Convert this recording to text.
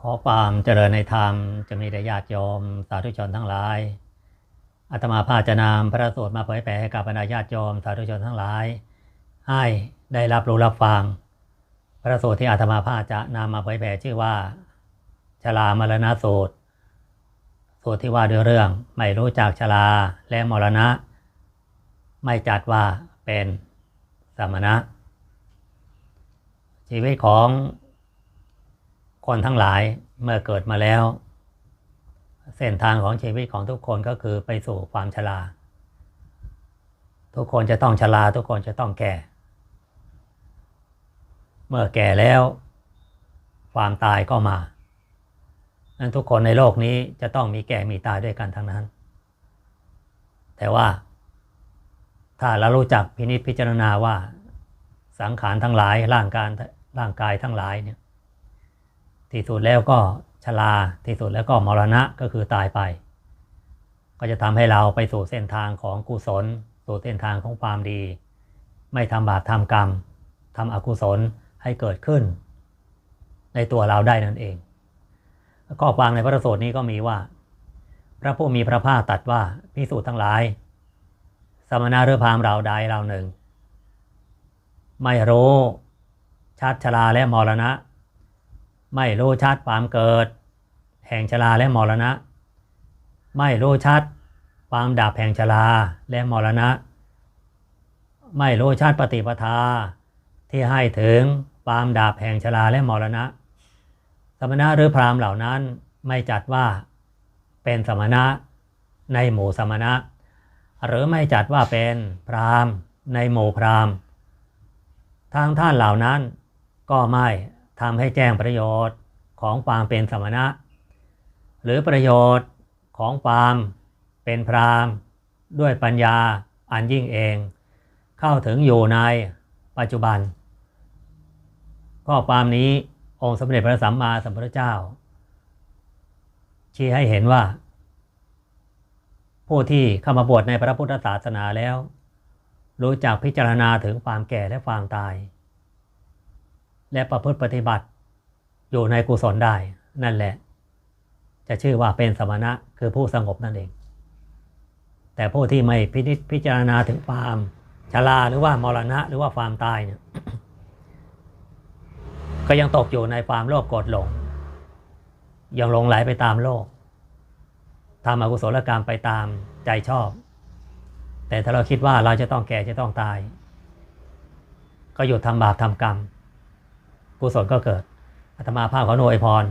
ขอความเจริญในธรรมจะมีแด่ญาติโยมสาธุชนทั้งหลายอาตมาภาจะนำพระสูตรมาเผยแผ่ให้กับบรรดาญาติโยมสาธุชนทั้งหลาย ให้ได้รับรู้รับฟัง พระสูตรที่อาตมาภาจะนำมาเผยแผ่ชื่อว่าชลามรณสูตรสูตรที่ว่าด้วยเรื่องไม่รู้จักชลาและมรณะ ไม่จัดว่าเป็นสมณะ ชีวิตของ คนทั้งหลายเมื่อเกิดมาแล้ว เส้นทางของชีวิตของทุกคนก็คือไปสู่ความชราทุกคนจะต้องชราทุกคนจะต้องแก่ เมื่อแก่แล้ว ความตายก็มานั้นทุกคนในโลกนี้จะต้องมีแก่มีตายด้วยกันทั้งนั้น แต่ว่า ถ้าเรารู้จักพินิจพิจารณาว่าสังขารทั้งหลายร่างกายร่างกายทั้งหลายเนี่ย ที่สุดแล้วก็ชราที่สุดแล้วก็มรณะก็คือตายไป ก็จะทำให้เราไปสู่เส้นทางของกุศล สู่เส้นทางของความดี ไม่ทำบาปทำกรรมทำอกุศลให้เกิดขึ้น ในตัวเราได้นั่นเองข้อความในพระสูตรนี้ก็มีว่า พระผู้มีพระภาคตรัสว่าพิสูจน์ทั้งหลาย สมณะหรือพรามเราใดเราหนึ่ง ไม่รู้ชัดชราและมรณะ ไม่รู้ชัดความเกิด แห่งชราและมรณะ ไม่รู้ชัดความดับแห่งชราและมรณะ ไม่รู้ชัดปฏิปทาที่ให้ถึงความดับแห่งชราและมรณะ สมณะหรือพราหมณ์เหล่านั้นไม่จัดว่าเป็นสมณะในหมู่สมณะ หรือไม่จัดว่าเป็นพราหมณ์ในหมู่พราหมณ์ทางท่านเหล่านั้นก็ไม่ ทำให้แจ้งประโยชน์ของความเป็นสมณะ หรือประโยชน์ของความเป็นพรามด้วยปัญญาอันยิ่งเอง เข้าถึงอยู่ในปัจจุบัน ข้อความนี้องค์สมเด็จพระสัมมาสัมพุทธเจ้า ชี้ให้เห็นว่า ผู้ที่เข้ามาบวชในพระพุทธศาสนาแล้ว รู้จักพิจารณาถึงความแก่และความตาย และประพฤติปฏิบัติ อยู่ในกุศลได้นั่นแหละ จะชื่อว่าเป็นสมณะคือผู้สงบนั่นเอง แต่ผู้ที่ไม่พินิจพิจารณาถึงความชราหรือว่ามรณะหรือว่าความตายเนี่ยก็ยังตกอยู่ในความโลภโกรธหลง ยังหลงไหลไปตามโลกทำอกุศลกรรมไปตามใจชอบ แต่ถ้าเราคิดว่าเราจะต้องแก่จะต้องตาย ก็หยุดทำบาปทำกรรม กุศลก็เกิดอาตมาภาพขอโนยพร